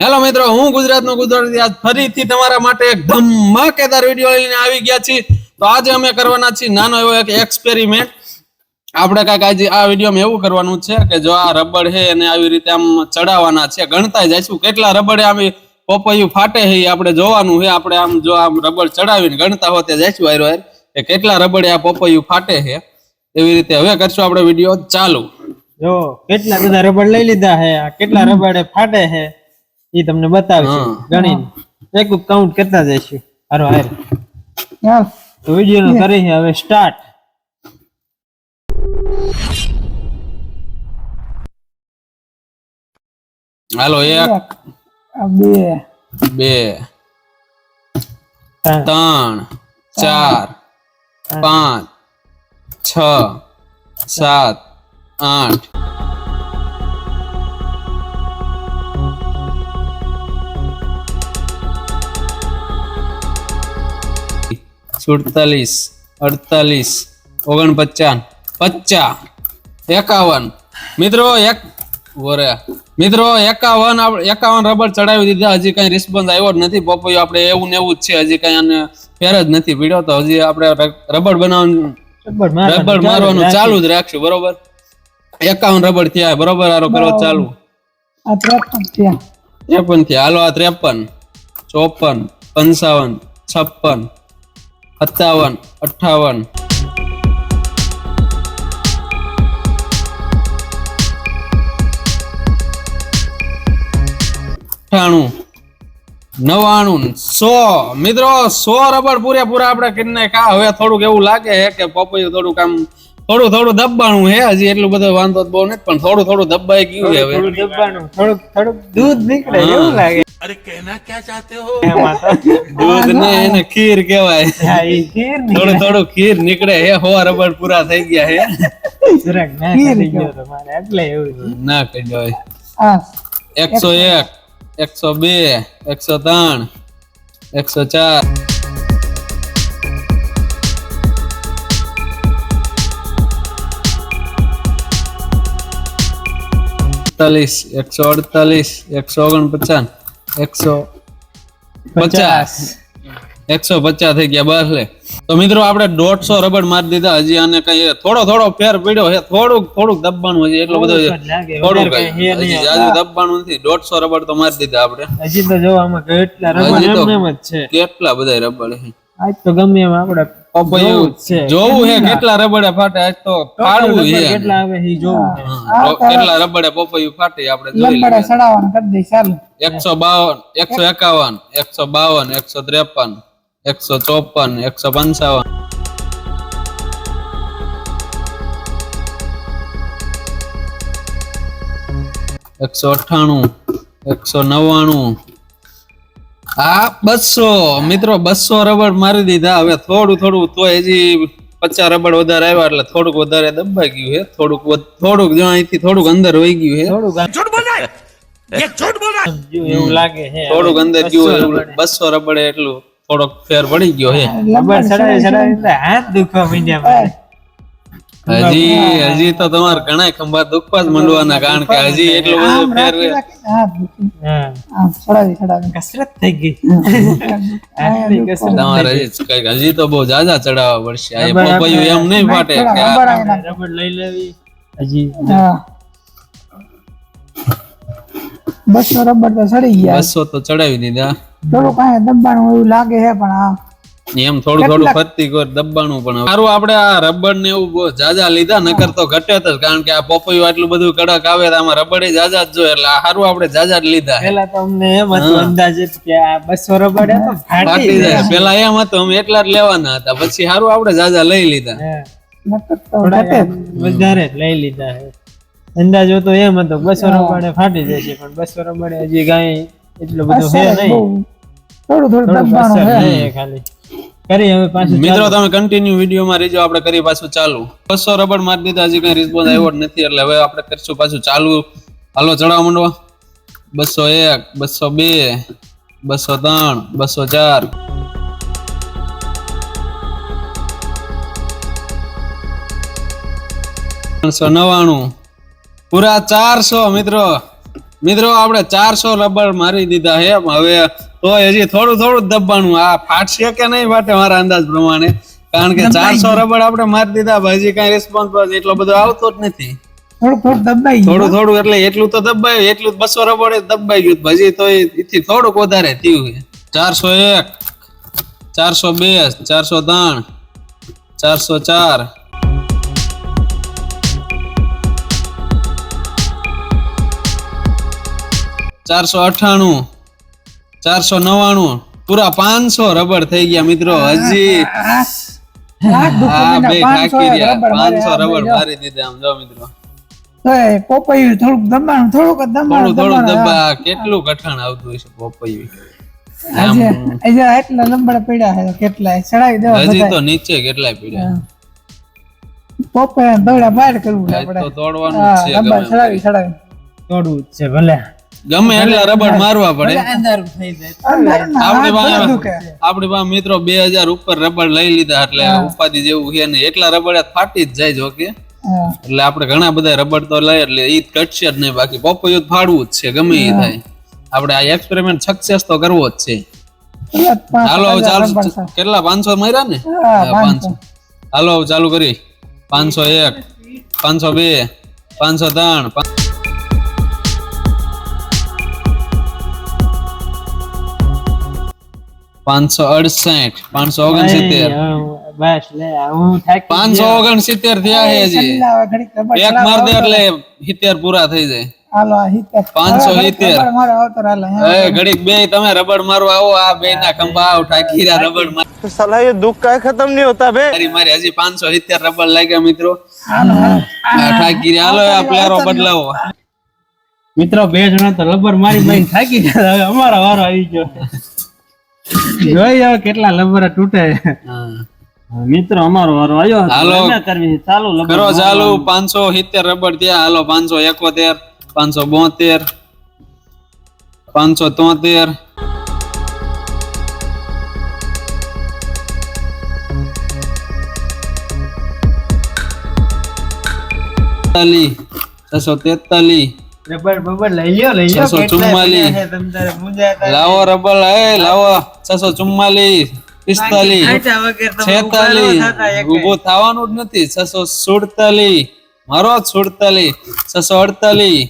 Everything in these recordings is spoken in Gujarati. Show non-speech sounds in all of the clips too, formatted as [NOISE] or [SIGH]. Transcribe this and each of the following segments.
હેલો મિત્રો, હું ગુજરાતનો ગુજરાતી આજ ફરીથી તમારા માટે એક ધમાકેદાર વીડિયો લઈને આવી ગયા છીએ. તો આજે અમે કરવાના છીએ નાનો એવો એક એક્સપેરિમેન્ટ આપણે કાંઈક આજે આ વિડીયોમાં એવું કરવાનું છે કે જો આ રબડ છે એને આવી રીતે આમ ચડાવવાના છે ગણતા જઈશું કેટલા રબડે આમ પોપૈયું ફાટે છે આપણે જોવાનું છે. આપણે આમ જો આમ રબડ ચડાવીને ગણતા હોતે જઈશું હારો હાર કે કેટલા રબડે આ પોપૈયું ફાટે છે. એવી રીતે હવે કરશું આપણે વીડિયો ચાલુ. જો કેટલા બધા રબડ લઈ લીધા છે કેટલા રબડે ફાટે છે. એ તમને બતાવીશું ગણી એક કાઉન્ટ કરતા જઈશું. હારો હાર. તો વીડિયો નું કરી છે હવે સ્ટાર્ટ હાલો એક બે. બે ત્રણ. ચાર પાંચ છ સાત આઠ. સુડતાલીસ અડતાલીસ ઓગણપચાસ પચાસ એકાવન. મિત્રો એક વરે. મિત્રો એકાવન એકાવન રબર ચડાવી દીધા. હજી કઈ રિસ્પોન્સ આવ્યો જ નથી. પપૈયું આપણે એવું ને એવું જ છે. હજી કઈ આને ફેર જ નથી પીડ્યો તો હજી આપણે રબર બનાવવાનું રબર મારવાનું. ચાલુ જ રાખશું. બરોબર? એકાવન રબર થયા. બરોબર? આરો કરો ચાલુ. ત્રેપન થયા. હાલો આ ત્રેપન ચોપન પંચાવન છપ્પન સત્તાવન અઠાવન અઠાણું નવાણું સો. મિત્રો સો રબર પૂરેપૂરા આપણે કરી કા હવે થોડુંક એવું લાગે છે કે પપૈયું થોડુંક આમ થોડું થોડું દબાણું હે હજી એટલું બધું વાંધો બહુ નથી પણ થોડું થોડું દબાઈ ગયું છે હવે. થોડું દબાણું થોડુંક થોડુંક દૂધ નીકળે એવું લાગે. અરે કહેના ક્યાં ચાહતે હો? દૂધ ને એને ખીર કહેવાય. થોડું થોડું ખીર નીકળે હે હો રબડ પૂરા થઈ ગયા હે. જરાક ના કરી ગયો તમારે એટલે એવું ના કહી દેવાય. એકસો એક એકસો બે એકસો ત્રણ એકસો ચાર. અડતાલીસ એકસો અડતાલીસ એકસો ઓગણપચાસ. એકસો પચાસ. એકસો પચાસ થઈ ગયા બસ લે. તો મિત્રો આપણે દોઢસો રબડ મારી દીધા હજી આને કઈ થોડો થોડો ફેર પડ્યો છે થોડુંક થોડુંક દબાણું હજી એટલો બધો થોડુંક હજી જાજુ દબાણું નથી દોઢસો રબડ તો મારી દીધા આપણે. હજી તો જો આમાં કેટલા રબડ એમ એમ જ છે. કેટલા બધા રબડ છે. આજ તો ગમે એમ આપણે પપૈયું જોવું જ છે. જોવું છે કેટલા રબડે ફાટે? આજ તો ફાડવું રબડ કેટલા આવે એ જોવું છે. હા, કેટલા રબડે પપૈયું ફાટે આપણે જોઈ લઈએ. ચડાવવાનું કરી દઈ ચાલુ. એકસો બાવન એકસો એકાવન એકસો બાવન એકસો ત્રેપન એકસો ચોપન એકસો પંચાવન. એકસો અઠ્ઠાણું એકસો નવ્વાણું આ બસો. મિત્રો બસો રબડ મારી દીધા. હવે થોડું થોડું તો હજી પચાસ રબડ વધારે આવ્યા એટલે થોડુંક વધારે દબાઈ ગયું છે થોડુંક થોડુંક જો અહીંથી થોડુંક અંદર વહી ગયું છે થોડુંક એવું લાગે છે. થોડુંક અંદર ગયું એવું બસો રબડે એટલું થોડોક ફેર પડી ગયો છે હાથ દુખવા માંડ્યા. હજી હજી તો તમારે ઘણા ખંભા દુખવા જ મંડવાના કારણ કે હજી એટલો બધો ફેર કસરત થઈ ગઈ. [LAUGHS] તમારે હજી હજી તો બહુ જાજા ચડાવવા પડશે. આ પપૈયું એમ નહીં ફાટે રબર લઈ લેવી. હજી બસો રબડ તો ચડી ગયા. બસો તો ચડાવી દીધા. થોડું કાંઈ દબાણ એવું લાગે છે પણ આ એમ થોડું થોડું ફરતી કર દબાણું પણ સારું આપણે આ રબર ને એવું બહુ જાજા લીધા નકર તો ઘટે જ કારણ કે આ પોપૈયું આટલું બધું કડક આવે તો આમાં રબડે જાજા જ જોઈએ એટલે આ સારું આપણે જાજા જ લીધા પેલા તો અમને એમ હતું અંદાજ કે આ બસો રબડ ફાટી જાય જાય. પેલા એમ હતું અમે એટલા જ લેવાના હતા પછી સારું આપણે જાજા લઈ લીધા. હા. નકર તો થોડા ઘટે જ. વધારે જ લઈ લીધા છે. અંદાજો તો એમ હતો બસો રબડે ફાટી જશે પણ બસો રબડે હજી કઈ એટલું બધું છે નહીં. થોડું થોડું છે ખાલી. કરી હવે પાછું મિત્રો, તમે કન્ટિન્યુ વિડીયોમાં રહેજો, આપણે કરી પાછું ચાલુ. બસો રબડ મારી દીધા હજી કઈ રિસ્પોન્સ આવ્યો નથી, એટલે હવે આપણે કરશું પાછું ચાલુ. હાલો ચડાવવા માંડવા. બસો એક, બસો બે, બસો ત્રણ, બસો ચાર. ત્રણસો નવ્વાણું. પૂરા ચારસો, મિત્રો. મિત્રો આપણે ચારસો રબર મારી દીધા છે. હવે તો હજી થોડું થોડું દબાણું. આ ફાટશે કે નહીં ફાટે મારા અંદાજ પ્રમાણે? કારણ કે ચારસો રબર આપણે મારી દીધા હજી કઈ રિસ્પોન્સ એટલો બધો આવતો જ નથી. થોડું થોડું એટલે એટલું તો દબાયું એટલું બસો રબર દબાઈ ગયું. હજી તો એથી થોડુંક વધારે થયું ચારસો એક ચારસો બે ચારસો ત્રણ ચારસો ચાર ચારસો અઠાણું ચારસો નવાણું પૂરા પાંચસો રબર થઈ ગયા મિત્રો હજી. લાખ બે ખાકી રહ્યા. પાંચસો રબર મારી દીધા આમ જો મિત્રો. પોપૈયું થોડુંક દબાણું થોડુંક થોડું. દબા કેટલું કઠણ આવતું હશે પોપૈયું? એટલા લંબડા પડ્યા છે કેટલાય? ચડાવી દેવા હજી તો નીચે કેટલાય પડ્યા? પોપૈયા દોડા બહાર કરવું તોડવાનું તોડવું છે ભલે. ગમે એટલા રબર મારવા પડે. આપણી પાસે આપણી પાસે મિત્રો બે હજાર ઉપર રબર લઈ લીધા એટલે ઉપાધિ જેવું છે નહીં. એટલા રબડ ફાટી જ જાય જો કે એટલે આપણે ઘણા બધા રબડ તો લઈ એટલે ઈ ઘટશે જ નહીં. બાકી પપૈયું તો ફાડવું જ છે ગમે એ થાય. આપણે આ એક્સપેરિમેન્ટ સક્સેસ તો કરવો જ છે. હાલો હવે ચાલુ કેટલા? પાંચસો માર્યા ને? પાંચસો. હાલો હવે ચાલુ કરી. પાંચસો એક પાંચસો બે પાંચસો ત્રણ પાંચસો અડસઠ પાંચસો ઓગણસિત્તેર. બસ લે પાંચસો ઓગણસિત્તેર થયા છે હજી. એક માર દે એટલે સિત્તેર પૂરા થઈ જાય. બે તમે મારવા ખંભા આવો ઠાકી. રબડ માર. સલાહ ખતમ નહીં હોતા બે મારી હજી પાંચસો સિત્તેર રબડ લાગ્યા મિત્રો. ઠાકી હાલો. આ પ્લેયરો બદલાવો. મિત્રો બે જણા તો રબર મારી મારી થાકી અમારા વારો આવી ગયો. જોઈ હવે કેટલા લબર તૂટે. મિત્ર અમારો વારો આવ્યો હાલો. કરવી ચાલુ કરો ચાલુ. પાંચસો સિત્તેર રબડ ત્યાં હાલો પાંચસો એકોતેર પાંચસો બોતેર પાંચસો તોતેર. છસો તેતાલીસ. રબર બબર લઈ લ્યો લઈ લ્યો. છસો ચુમ્માલીસ. પડ્યા છે? તમ તારે મૂંઝાતા લાવો રબર એ લાવો. છસો ચુમ્માલીસ પિસ્તાલીસ છેતાલીસ. ઊભા થવાનું જ નથી. છસો સુડતાલીસ. મારો સુડતાલીસ. છસો અડતાલીસ.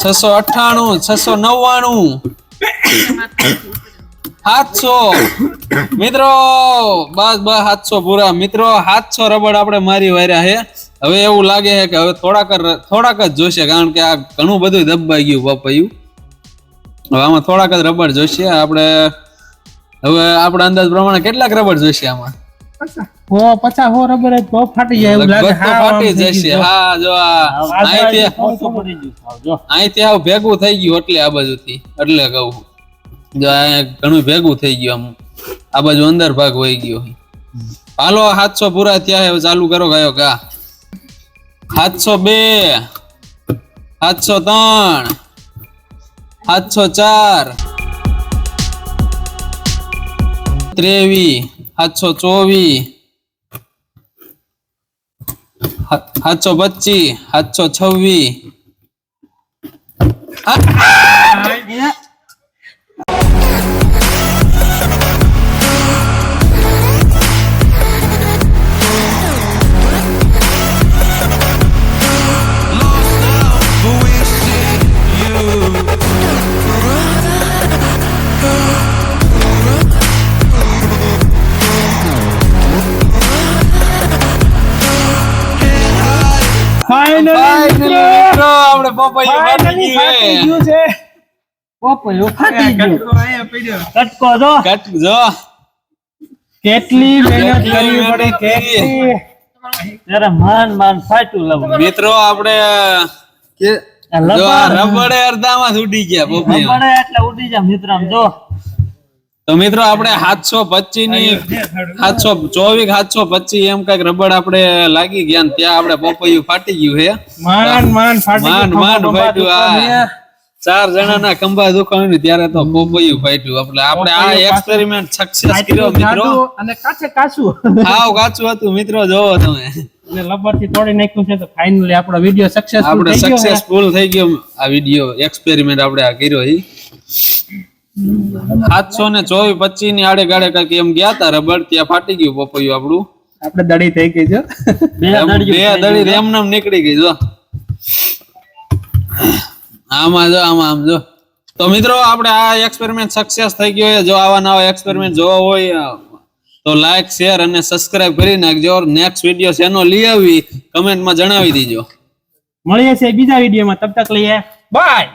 છસો અઠાણું છસો નવ્વાણું. સાતસો. મિત્રો બસ બસ સાતસો પૂરા. મિત્રો સાતસો રબડ આપણે મારી વાર્યા છે હવે એવું લાગે છે કે હવે થોડાક થોડાક જ જોશે કારણ કે આ ઘણું બધું દબાઈ ગયું પપૈયું. હવે આમાં થોડાક જ રબડ જોશે. આપણે હવે આપણા અંદાજ પ્રમાણે કેટલાક રબર જોશે આમાં? રબર થઈ ગયું. આ બાજુ ભેગું થઈ ગયું એટલે આ બાજુથી એટલે કહું ઘણું ભેગું થઈ ગયું આમ. આ બાજુ અંદર ભાગ વહી ગયો. હાલો સાતસો પૂરા થયા ચાલુ કરો ગયો કા સાતસો બે સાતસો ત્રણ સાતસો ચાર ત્રેવી સાતસો ચોવીસ સાતસો પચીસ સાતસો છવ્વીસ. Finally, Finally, મિત્રો, આપણે પપૈયું ફાટી ફાટી છે. ગયું ફાટી ગયું. કટકો જો. કટ જો. કેટલી મહેનત કરવી પડે કેટલી. ત્યારે માન માન ફાટ્યું લવ. મિત્રો આપણે કે- રબડે અડધામાં જ ઉડી ગયા રબડે એટલે ઉડી જા મિત્ર આમ જો. તો મિત્રો આપણે સાતસો પચીસની સાતસો ચોવીસ સાતસો પચીસ એમ કંઈક રબડ આપણે લાગી ગયા ને ત્યાં આપણે પપૈયું ફાટી ગયું હે માન માન ફાટી માંડ ગયું. માંડ ખંભા ફાટ્યું ખંભા આ. ચાર જણાના ખંભા દુખાવે ને ત્યારે તો પોપૈયું ફાટ્યું. એટલે આપણે આ એક્સપેરિમેન્ટ સક્સેસ કર્યો મિત્રો. અને કાચે કાચું. હાવ કાચું હતું મિત્રો જોવો તમે. અને લબરથી તોડી નાખ્યું છે તો ફાઇનલી આપણો વીડિયો સક્સેસફુલ આપણે થઈ ગયો છે. સક્સેસફુલ થઈ ગયો. આ વીડિયો એક્સપેરિમેન્ટ આપણે આ કર્યો ઈ. સાતસો ને ચોવીસ પચીસની આડે ગાડે કંઈક એમ ગયા તા રબર ત્યાં ફાટી ગયું પપૈયું આપણું. આપડે દડી થઈ ગઈ જો બે દડી રેમ નામ નીકળી ગઈ જો. આમાં જો આમાં આમ જો. તો મિત્રો આપણે આ એક્સપેરિમેન્ટ સક્સેસ થઈ ગયો છે. જો આવા નવા એક્સપેરિમેન્ટ જોવા હોય તો લાઈક શેર અને સબસ્ક્રાઇબ કરી નાખજો. નેક્સ્ટ વીડિયો શેનો લઈ આવી. કમેન્ટમાં જણાવી દીજો. મળીએ છીએ બીજા વિડીયોમાં તબ તક લઈએ. બાય